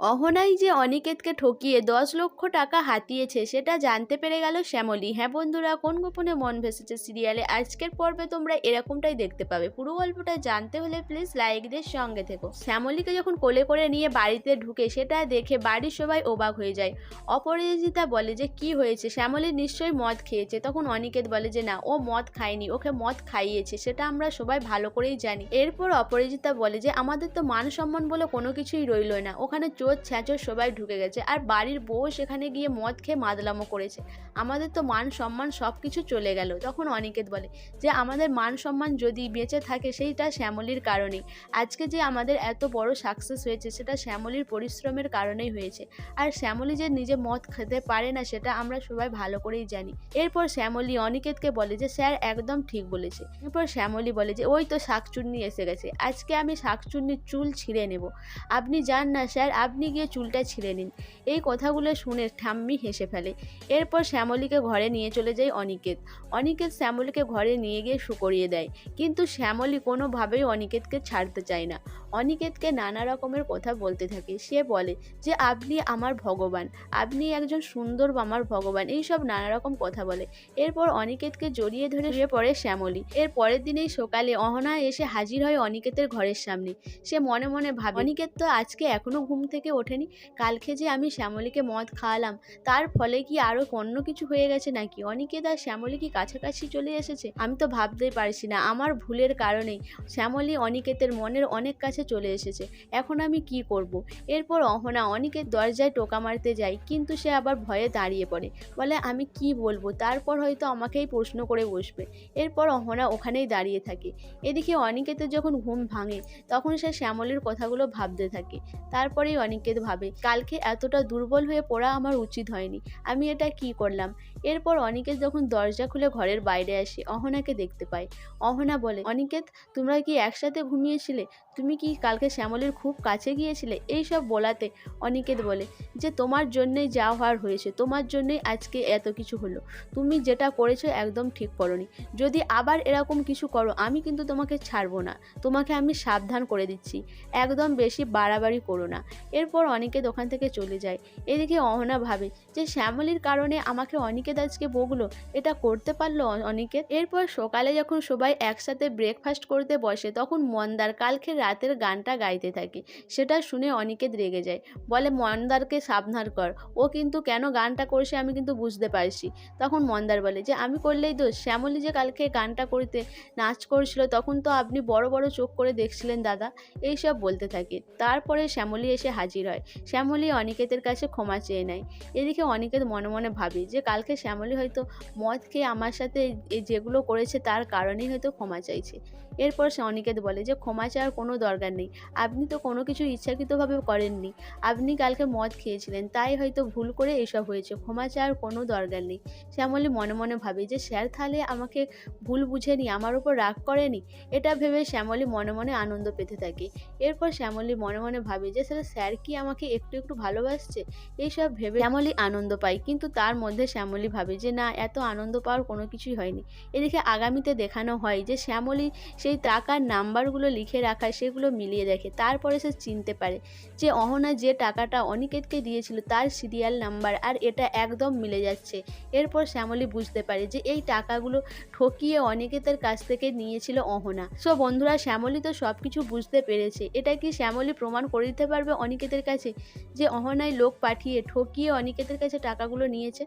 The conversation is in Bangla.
অহনাই যে অনিকেতকে ঠকিয়ে দশ লক্ষ টাকা হাতিয়েছে, সেটা জানতে পেরে গেল শ্যামলী। হ্যাঁ বন্ধুরা, কোন গোপনে মন ভেসেছে সিরিয়ালে? আজকের পর্বে তোমরা এরকমটাই দেখতে পাবে। পুরো গল্পটা জানতে হলে প্লিজ লাইকদের সঙ্গে থেকো। শ্যামলীকে যখন কোলে করে নিয়ে বাড়িতে ঢুকে, সেটা দেখে বাড়ির সবাই অবাক হয়ে যায়। অপরাজিতা বলে যে, কি হয়েছে? শ্যামলী নিশ্চয়ই মদ খেয়েছে। তখন অনিকেত বলে যে, না, ও মদ খায়নি, ওকে মদ খাইয়েছে, সেটা আমরা সবাই ভালো করেই জানি। এরপর অপরাজিতা বলে যে, আমাদের তো মান সম্মান বলে কোনো কিছুই রইল না। ওখানে চোর ছ্যাঁচোর সবাই ঢুকে গেছে আর বাড়ির বউ সেখানে গিয়ে মদ খেয়ে মাদলামো করেছে। আমাদের তো মান সম্মান সব কিছু চলে গেল, তখন অনিকেত বলে, যে আমাদের মান সম্মান যদি বেঁচে থাকে সেইটা শ্যামলির কারণেই। আজকে যে আমাদের এত বড় সাকসেস হয়েছে সেটা শ্যামলীর পরিশ্রমের কারণেই হয়েছে। আর শ্যামলি যে নিজে মদ খেতে পারে না সেটা আমরা সবাই ভালো করেই জানি। এরপর শ্যামলী অনিকেতকে বলে যে, স্যার, একদম ঠিক বলেছে। এরপর শ্যামলী বলে যে, ওই তো শাকচুন্নি এসে গেছে, আজকে আমি শাকচুন্নির চুল ছিঁড়ে নেব। আপনি যান না, স্যার, আপনি গিয়ে চুলটা ছিঁড়ে নিন। এই কথাগুলো শুনে ঠাম্মি হেসে ফেলে। এরপর শ্যামলীকে ঘরে নিয়ে চলে যায় অনিকেত। অনিকেত শ্যামলীকে ঘরে নিয়ে গিয়ে শুকরিয়ে দেয়। কিন্তু শ্যামলী কোনোভাবেই অনিকেতকে ছাড়তে চায় না। অনিকেতকে নানা রকমের কথা বলতে থাকে। সে বলে যে, আপনি আমার ভগবান। আপনি একজন সুন্দর আমার ভগবান। এইসব নানা রকম কথা বলে। এরপর অনিকেতকে জড়িয়ে ধরে শুয়ে পড়ে শ্যামলী। এর পরের দিনেই সকালে অহনা এসে হাজির হয় অনিকেতের ঘরের সামনে। সে মনে মনে ভাবে, অনিকেত তো আজকে এখনও ঘুম থেকে ওঠেনি। কালকে যে আমি শ্যামলীকে মদ খাওয়ালাম, তার ফলে কি আরও অন্য কিছু হয়ে গেছে নাকি? অনিকেত আর শ্যামলী কি কাছাকাছি চলে এসেছে? আমি তো ভাবতেই পারছি না, আমার ভুলের কারণেই শ্যামলী অনিকেতের মনের অনেক কাছে চলে এসেছে। এখন আমি কি করব। এরপর অহনা অনিকের দরজায় টোকা মারতে যায়, কিন্তু সে আবার ভয়ে দাঁড়িয়ে পড়ে। বলে, আমি কি বলব? তারপর হয়তো আমাকেই প্রশ্ন করে বসবে। এরপর অহনা ওখানেই দাঁড়িয়ে থাকে। এদিকে অনিকেতের যখন ঘুম ভাঙে, তখন সে শ্যামলীর কথাগুলো ভাবতে থাকে। তারপরেই অনিকেত ভাবে। কালকে এতটা দুর্বল হয়ে পড়া আমার উচিত হয়নি। আমি এটা কি করলাম? এরপর অনিকেত যখন দরজা খুলে ঘরের বাইরে আসে, অহনাকে দেখতে পায়। অহনা বলে, অনিকেত, তোমরা কি একসাথে ঘুমিয়েছিলে? তুমি কি কালকে শ্যামলের খুব কাছে গিয়েছিলে? এই সব বলাতে অনিকেত বলে, যে তোমার জন্যই যা হওয়ার হয়েছে, তোমার জন্যই আজকে এত কিছু হলো। তুমি যেটা করেছ একদম ঠিক করনি। যদি আবার এরকম কিছু করো, আমি কিন্তু তোমাকে ছাড়বো না। তোমাকে আমি সাবধান করে দিচ্ছি। একদম বেশি বাড়াবাড়ি করো না। এরপর অনিকেত ওখান থেকে চলে যায়। এদিকে অহনা ভাবে যে, শ্যামলীর কারণে আমাকে অনিকেত আজকে বকলো, এটা করতে পারল অনিকেত এরপর সকালে যখন সবাই একসাথে ব্রেকফাস্ট করতে বসে, তখন মন্দার কালকে রাতের গানটা গাইতে থাকে। সেটা শুনে অনিকেত রেগে যায়। বলে, মন্দারকে সাবধান কর। ও কিন্তু কেন গানটা করছে আমি কিন্তু বুঝতে পারছি। তখন মন্দার বলে, যে আমি করলেই দোষ। শ্যামলী যে কালকে গানটা করতে নাচ করছিল, তখন তো আপনি বড় বড় চোখ করে দেখছিলেন দাদা। এইসব বলতে থাকে। তারপরে শ্যামলী এসে হাজির হয়। শ্যামলী অনিকেতের কাছে ক্ষমা চেয়ে নেয়। এদিকে অনিকেত মনে মনে ভাবে যে, কালকে শ্যামলী হয়তো মদ খেয়ে আমার সাথে যেগুলো করেছে তার কারণেই হয়তো ক্ষমা চাইছে। এরপর সে অনিকেত বলে যে, ক্ষমা চাওয়ার কোনো দরকার নেই। আপনি তো কোনো কিছু ইচ্ছাকৃতভাবে করেননি। আপনি কালকে মদ খেয়েছিলেন, তাই হয়তো ভুল করে এসব হয়েছে। ক্ষমা চাওয়ার কোনো দরকার নেই। শ্যামলী মনে মনে ভাবে যে, স্যার তাহলে আমাকে ভুল বুঝেনি, আমার উপর রাগ করেনি? এটা ভেবে শ্যামলী মনে মনে আনন্দ পেতে থাকে। এরপর শ্যামলী মনে মনে ভাবে যে, স্যার স্যার কি আমাকে একটু একটু ভালোবাসছে? এইসব ভেবে শ্যামলী আনন্দ পায়। কিন্তু তার মধ্যে শ্যামলী ভাবে যে, না, এত আনন্দ পাওয়ার কোনো কিছুই হয়নি। এদিকে আগামীতে দেখানো হয় যে, শ্যামলী সেই টাকার নাম্বারগুলো লিখে রাখায় সেগুলো মিলিয়ে দেখে। তারপরে সে চিনতে পারে যে, অহনা যে টাকাটা অনিকেতকে দিয়েছিল তার সিরিয়াল নাম্বার আর এটা একদম মিলে যাচ্ছে। এরপর শ্যামলী বুঝতে পারে যে, এই টাকাগুলো ঠকিয়ে অনিকেতের কাছ থেকে নিয়েছিল অহনা। সো, বন্ধুরা, শ্যামলী তো সব কিছু বুঝতে পেরেছে। এটা কি শ্যামলী প্রমাণ করে দিতে পারবে অনিকেতের কাছে যে, অহনায় লোক পাঠিয়ে ঠকিয়ে অনিকেতের কাছে টাকাগুলো নিয়েছে?